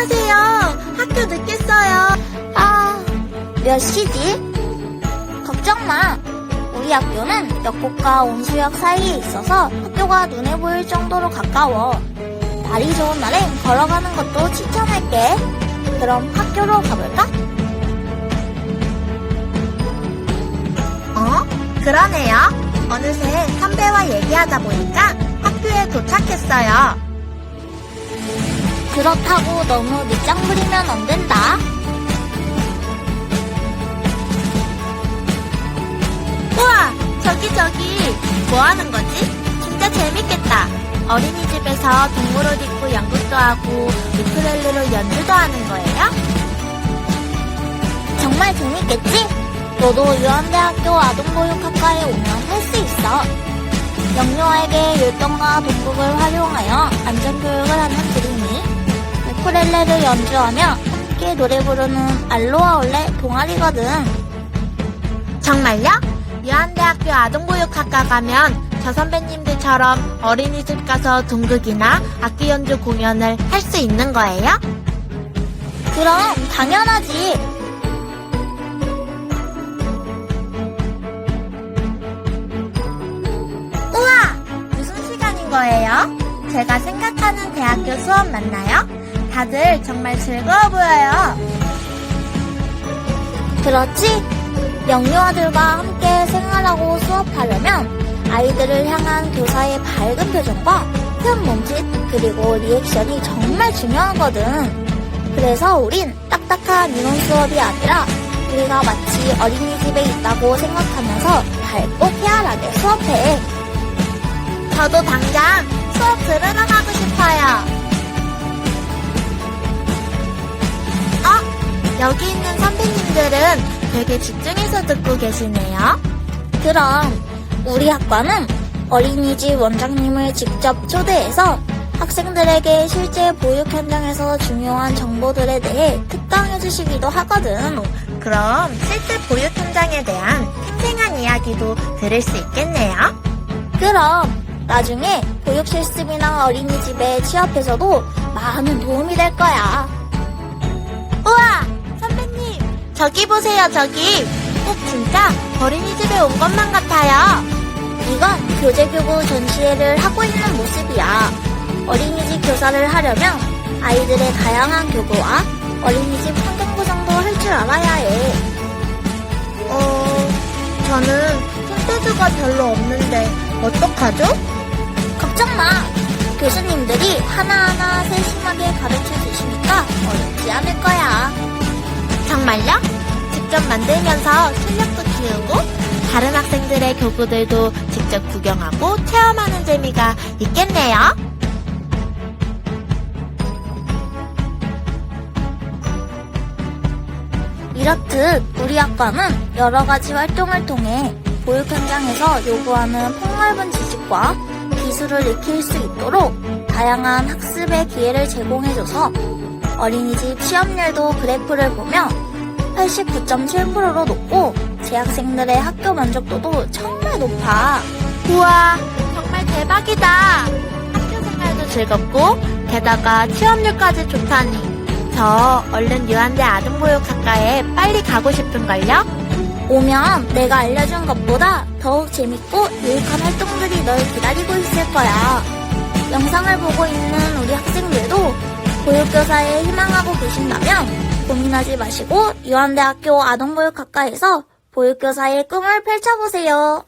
안녕하세요. 학교 늦겠어요. 아, 몇 시지? 걱정 마. 우리 학교는 역곡과 온수역 사이에 있어서 학교가 눈에 보일 정도로 가까워. 날이 좋은 날엔 걸어가는 것도 추천할게. 그럼 학교로 가볼까? 어? 그러네요. 어느새 선배와 얘기하다 보니까 학교에 도착했어요. 그렇다고 너무 밑장 부리면 안 된다. 우와, 저기 저기 뭐 하는 거지? 진짜 재밌겠다. 어린이집에서 동물 옷 입고 연극도 하고 우쿨렐레로 연주도 하는 거예요? 정말 재밌겠지? 너도 유한대학교 아동보육학과에 오면 할 수 있어. 영유아에게 율동과 동국을 활용하여 안전교육을 하는 우쿨렐레를 연주하며 함께 노래 부르는 알로하 올레 동아리거든. 정말요? 유한대학교 아동보육학과 가면 저 선배님들처럼 어린이집 가서 동극이나 악기 연주 공연을 할 수 있는 거예요? 그럼 당연하지. 우와! 무슨 시간인 거예요? 제가 생각하는 대학교 수업 맞나요? 다들 정말 즐거워 보여요. 그렇지? 영유아들과 함께 생활하고 수업하려면 아이들을 향한 교사의 밝은 표정과 큰 몸짓 그리고 리액션이 정말 중요하거든. 그래서 우린 딱딱한 이론 수업이 아니라 우리가 마치 어린이집에 있다고 생각하면서 밝고 쾌활하게 수업해. 저도 당장 수업 들으러 가고 싶어요. 여기 있는 선배님들은 되게 집중해서 듣고 계시네요. 그럼 우리 학과는 어린이집 원장님을 직접 초대해서 학생들에게 실제 보육 현장에서 중요한 정보들에 대해 특강해 주시기도 하거든. 그럼 실제 보육 현장에 대한 생생한 이야기도 들을 수 있겠네요. 그럼 나중에 보육 실습이나 어린이집에 취업해서도 많은 도움이 될 거야. 우와! 저기 보세요, 저기! 꼭 진짜 어린이집에 온 것만 같아요. 이건 교재교구 전시회를 하고 있는 모습이야. 어린이집 교사를 하려면 아이들의 다양한 교구와 어린이집 환경 구성도 할 줄 알아야 해. 어, 저는 손재주가 별로 없는데 어떡하죠? 걱정 마. 교수님들이 하나하나 세심하게 가르쳐 주시니까 어렵지 않을 거야. 정말요? 직접 만들면서 실력도 키우고 다른 학생들의 교구들도 직접 구경하고 체험하는 재미가 있겠네요. 이렇듯 우리 학과는 여러 가지 활동을 통해 보육 현장에서 요구하는 폭넓은 지식과 기술을 익힐 수 있도록 다양한 학습의 기회를 제공해줘서 어린이집 취업률도 그래프를 보며 89.7%로 높고 재학생들의 학교 만족도도 정말 높아. 우와, 정말 대박이다. 학교 생활도 즐겁고 게다가 취업률까지 좋다니. 저 얼른 유한대 아동보육학과에 빨리 가고 싶은걸요? 오면 내가 알려준 것보다 더욱 재밌고 유익한 활동들이 널 기다리고 있을 거야. 영상을 보고 있는 우리 학생들도 보육교사에 희망하고 계신다면 고민하지 마시고 유한대학교 아동보육학과에서 보육교사의 꿈을 펼쳐보세요.